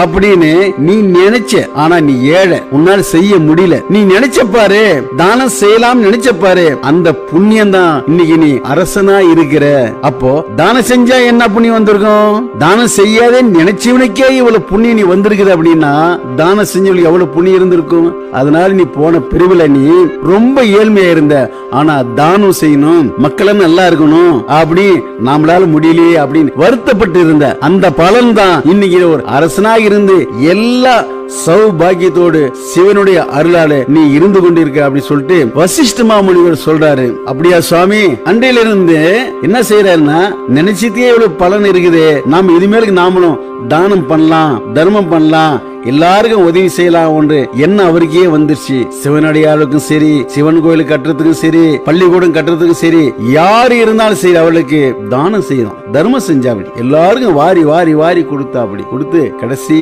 அப்படின்னு நீ நினைச்ச ஆனா நீ ஏழை. உன்னால செய்ய முடியல. நீ நினைச்ச பாரு தானம் செய்யலாம் நினைச்ச பாரு அந்த புண்ணியம் தான் இன்னைக்கு நீ அரசனா இருக்கிற. அப்போ தானம் செஞ்சா என்ன புண்ணியம் வந்திருக்கும்? தானம் செய்யாதே நினைச்சவனுக்கே இவ்வளவு புண்ணியம் நீ வந்திருக்குது அப்படின்னா தானம் செஞ்சவனுக்கு எவ்வளவு புண்ணியம் இருந்திருக்கும்? அதனால நீ போன பிரிவுல நீ ரொம்ப ஏழ்மையா இருந்த. ஆனா தானம் செய்யணும் மக்களும் நல்லா இருக்கணும் அப்படி நம்மளால முடியலையே அப்படின்னு வருத்தப்பட்டு இருந்த. அந்த பலன் தான் இன்னைக்கு ஒரு அரசனா இருந்து எல்லா சௌபாகியத்தோடு சிவனுடைய அருளால நீ இருந்து கொண்டிருக்க அப்படின்னு சொல்லிட்டு வசிஷ்ட மாமுனிவர் சொல்றாரு. அப்படியா சுவாமி? அண்டையில இருந்து என்ன செய்யறாருன்னா நினைச்சிட்டே இவ்வளவு பலன் இருக்குது. நாம இனிமேலுக்கு நாமளும் தானம் பண்ணலாம் தர்மம் பண்ணலாம் எல்லாருக்கும் உதவி செய்யலாம் ஒன்று என்ன அவருக்கே வந்துருச்சு. சிவனடியாருக்கும் சரி சிவன் கோயில் கட்டுறதுக்கும் சரி பள்ளிக்கூடம் கட்டுறதுக்கும் சரி யாரு இருந்தாலும் சரி அவளுக்கு தானம் செய்யணும் தர்மம் செஞ்சா அப்படி. எல்லாருக்கும் வாரி வாரி வாரி கொடுத்தா அப்படி. கொடுத்து கடைசி